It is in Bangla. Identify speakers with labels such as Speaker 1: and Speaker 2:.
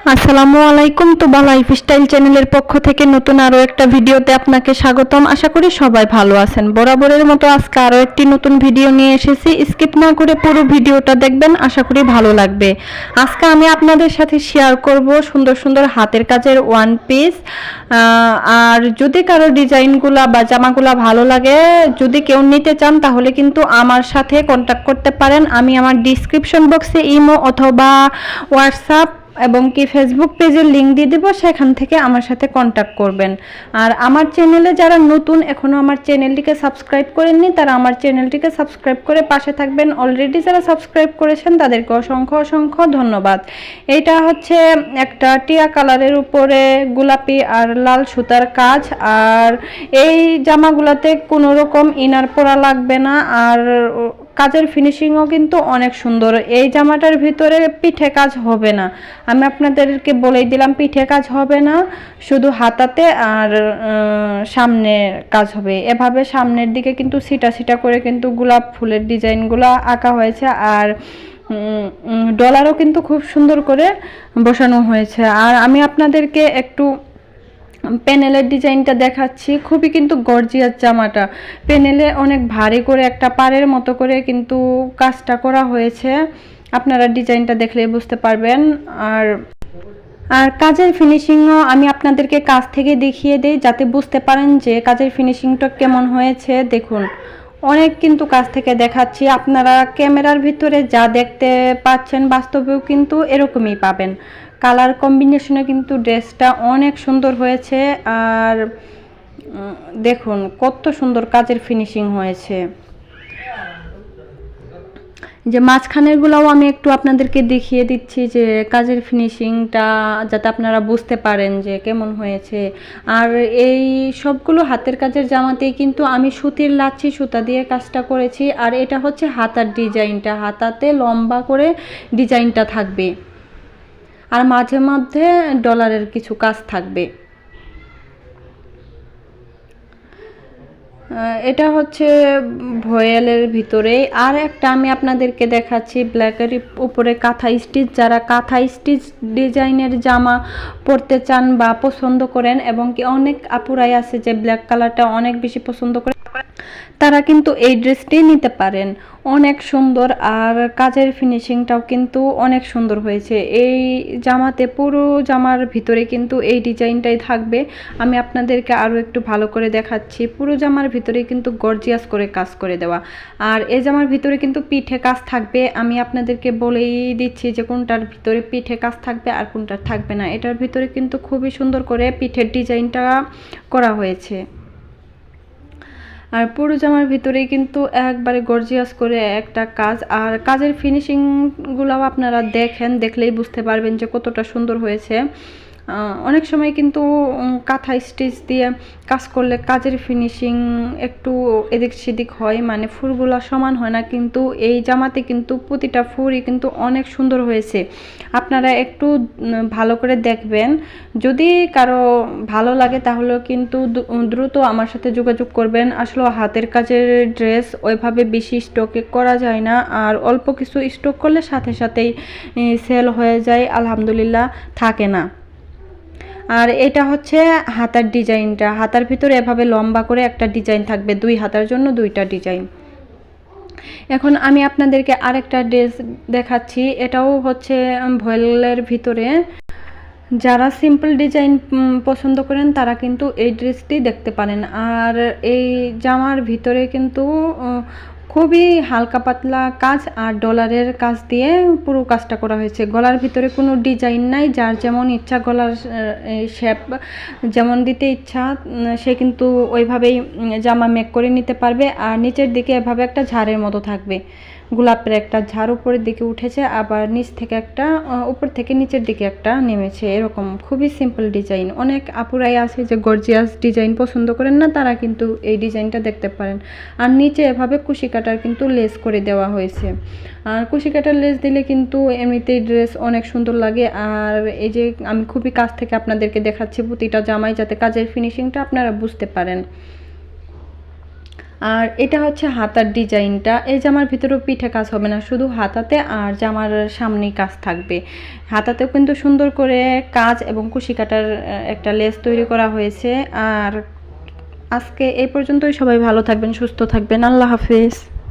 Speaker 1: আসসালামু আলাইকুম তুবা লাইফস্টাইল চ্যানেলের পক্ষ থেকে নতুন আরও একটা ভিডিওতে আপনাকে স্বাগতম। আশা করি সবাই ভালো আছেন। বরাবরের মতো আজকে আরও একটি নতুন ভিডিও নিয়ে এসেছি। স্কিপ না করে পুরো ভিডিওটা দেখবেন, আশা করি ভালো লাগবে। আজকে আমি আপনাদের সাথে শেয়ার করব সুন্দর সুন্দর হাতের কাজের ওয়ান পিস আর যদি কারও ডিজাইনগুলা বা জামাগুলা ভালো লাগে, যদি কেউ নিতে চান, তাহলে কিন্তু আমার সাথে কন্ট্যাক্ট করতে পারেন। আমি আমার ডিসক্রিপশন বক্সে ইমো অথবা হোয়াটসঅ্যাপ এবং কি ফেসবুক পেজের লিংক দিয়ে দেবো, সেখান থেকে আমার সাথে কন্ট্যাক্ট করবেন। আর আমার চ্যানেলে যারা নতুন এখনও আমার চ্যানেলটিকে সাবস্ক্রাইব করেননি, তারা আমার চ্যানেলটিকে সাবস্ক্রাইব করে পাশে থাকবেন। অলরেডি যারা সাবস্ক্রাইব করেছেন, তাদেরকে অসংখ্য অসংখ্য ধন্যবাদ। এইটা হচ্ছে একটা টিয়া কালারের উপরে গোলাপি আর লাল সুতার কাজ। আর এই জামাগুলোতে কোনো রকম ইনার পরা লাগবে না। আর কাজের ফিনিশিংও কিন্তু অনেক সুন্দর। এই জামাটার ভিতরে পিঠে কাজ হবে না। আমি আপনাদেরকে বলেই দিলাম, পিঠে কাজ হবে না, শুধু হাতাতে আর সামনে কাজ হবে। এভাবে সামনের দিকে কিন্তু সিটা সিটা করে কিন্তু গোলাপ ফুলের ডিজাইনগুলো আঁকা হয়েছে আর ডলারও কিন্তু খুব সুন্দর করে বসানো হয়েছে। আর আমি আপনাদেরকে একটু প্যানেলের ডিজাইনটা দেখাচ্ছি। খুবই কিন্তু গর্জিয়াস জামাটা। প্যানেলে অনেক ভারী করে একটা পাড়ের মতো করে কিন্তু কাজটা করা হয়েছে। আপনারা ডিজাইনটা দেখলেই বুঝতে পারবেন। আর আর কাজের ফিনিশিংও আমি আপনাদেরকে কাজ থেকে দেখিয়ে দিই, যাতে বুঝতে পারেন যে কাজের ফিনিশিংটা কেমন হয়েছে। দেখুন, অনেক কিন্তু কাছ থেকে দেখাচ্ছি। আপনারা ক্যামেরার ভিতরে যা দেখতে পাচ্ছেন বাস্তবেও কিন্তু এরকমই পাবেন। কালার কম্বিনেশনে কিন্তু ড্রেসটা অনেক সুন্দর হয়েছে আর দেখুন কত সুন্দর কাজের ফিনিশিং হয়েছে। যে মাঝখানেরগুলোও আমি একটু আপনাদেরকে দেখিয়ে দিচ্ছি যে কাজের ফিনিশিংটা যাতে আপনারা বুঝতে পারেন যে কেমন হয়েছে। আর এই সবগুলো হাতের কাজের জামাতেই কিন্তু আমি সুতির লাচ্ছি সুতা দিয়ে কাজটা করেছি। আর এটা হচ্ছে হাতার ডিজাইনটা, হাতাতে লম্বা করে ডিজাইনটা থাকবে। আর মাঝে মধ্যে ডলারের কিছু কাজ থাকবে। এটা হচ্ছে ভয়েলের ভিতরে। আর একটা আমি আপনাদেরকে দেখাচ্ছি ব্ল্যাকের উপরে কাঁথা স্টিচ। যারা কাঁথা স্টিচ ডিজাইনের জামা পরতে চান বা পছন্দ করেন এবং কি অনেক আপুরাই আছে যে ব্ল্যাক কালারটা অনেক বেশি পছন্দ করে তারা কিন্তু এই ড্রেসটি নিতে পারেন। অনেক সুন্দর আর কাজের ফিনিশিংটাও কিন্তু অনেক সুন্দর হয়েছে। এই জামাতে পুরো জামার ভিতরে কিন্তু এই ডিজাইনটাই থাকবে। আমি আপনাদেরকে আরও একটু ভালো করে দেখাচ্ছি। পুরো জামার ভিতরে কিন্তু গর্জিয়াস করে কাজ করে দেওয়া। আর এই জামার ভিতরে কিন্তু পিঠে কাজ থাকবে। আমি আপনাদেরকে বলেই দিচ্ছি যে কোনটার ভিতরে পিঠে কাজ থাকবে আর কোনটার থাকবে না। এটার ভিতরে কিন্তু খুবই সুন্দর করে পিঠের ডিজাইনটা করা হয়েছে। আর পুরো জামার ভিতরেই কিন্তু একবারে গর্জিয়াস করে একটা কাজ। আর কাজের ফিনিশিংগুলোও আপনারা দেখেন, দেখলেই বুঝতে পারবেন যে কতটা সুন্দর হয়েছে। অনেক সময় কিন্তু কাঁথা স্টিচ দিয়ে কাজ করলে কাজের ফিনিশিং একটু এদিক সেদিক হয় মানে ফুলগুলো সমান হয় না, কিন্তু এই জামাতে কিন্তু প্রতিটা ফুলই কিন্তু অনেক সুন্দর হয়েছে। আপনারা একটু ভালো করে দেখবেন। যদি কারও ভালো লাগে তাহলে কিন্তু দ্রুত আমার সাথে যোগাযোগ করবেন। আসলে হাতের কাজের ড্রেস ওইভাবে বেশি স্টকে করা যায় না, আর অল্প কিছু স্টক করলে সাথে সাথেই সেল হয়ে যায়, আলহামদুলিল্লাহ, থাকে না। আর এটা হচ্ছে হাতার ডিজাইনটা। হাতার ভিতরে এভাবে লম্বা করে একটা ডিজাইন থাকবে, দুই হাতার জন্য দুইটা ডিজাইন। এখন আমি আপনাদেরকে আরেকটা ড্রেস দেখাচ্ছি, এটাও হচ্ছে ভয়েলের ভিতরে। যারা সিম্পল ডিজাইন পছন্দ করেন, তারা কিন্তু এই ড্রেসটি দেখতে পারেন। আর এই জামার ভিতরে কিন্তু খুবই হালকা পাতলা কাজ আর ডলারের কাজ দিয়ে পুরো কাজটা করা হয়েছে। গলার ভিতরে কোনো ডিজাইন নাই, যার যেমন ইচ্ছা গলার শেপ যেমন দিতে ইচ্ছা সে কিন্তু ওইভাবেই জামা মেক করে নিতে পারবে। আর নিচের দিকে এভাবে একটা ঝাড়ের মতো থাকবে। গোলাপের একটা ঝাড় উপরের দিকে উঠেছে, আবার নিচ থেকে একটা উপর থেকে নিচের দিকে একটা নেমেছে। এরকম খুবই সিম্পল ডিজাইন অনেক আপুরাই আছে যে গর্জিয়াস ডিজাইন পছন্দ করেন না, তারা কিন্তু এই ডিজাইনটা দেখতে পারেন। আর নিচে এভাবে কুশি কাটার কিন্তু লেস করে দেওয়া হয়েছে। আর কুশি কাটার লেস দিলে কিন্তু এমনিতেই ড্রেস অনেক সুন্দর লাগে। আর এই যে আমি খুবই কাছ থেকে আপনাদেরকে দেখাচ্ছি প্রতিটা জামাই যাতে কাজের ফিনিশিংটা আপনারা বুঝতে পারেন। আর এটা হচ্ছে হাতার ডিজাইনটা। এই জামার ভিতরেও পিঠে কাজ হবে না, শুধু হাতাতে আর জামার সামনেই কাজ থাকবে। হাতাতেও কিন্তু সুন্দর করে কাজ এবং কুশি কাটার একটা লেস তৈরি করা হয়েছে। আর আজকে এই পর্যন্তই, সবাই ভালো থাকবেন, সুস্থ থাকবেন। আল্লাহ হাফিজ।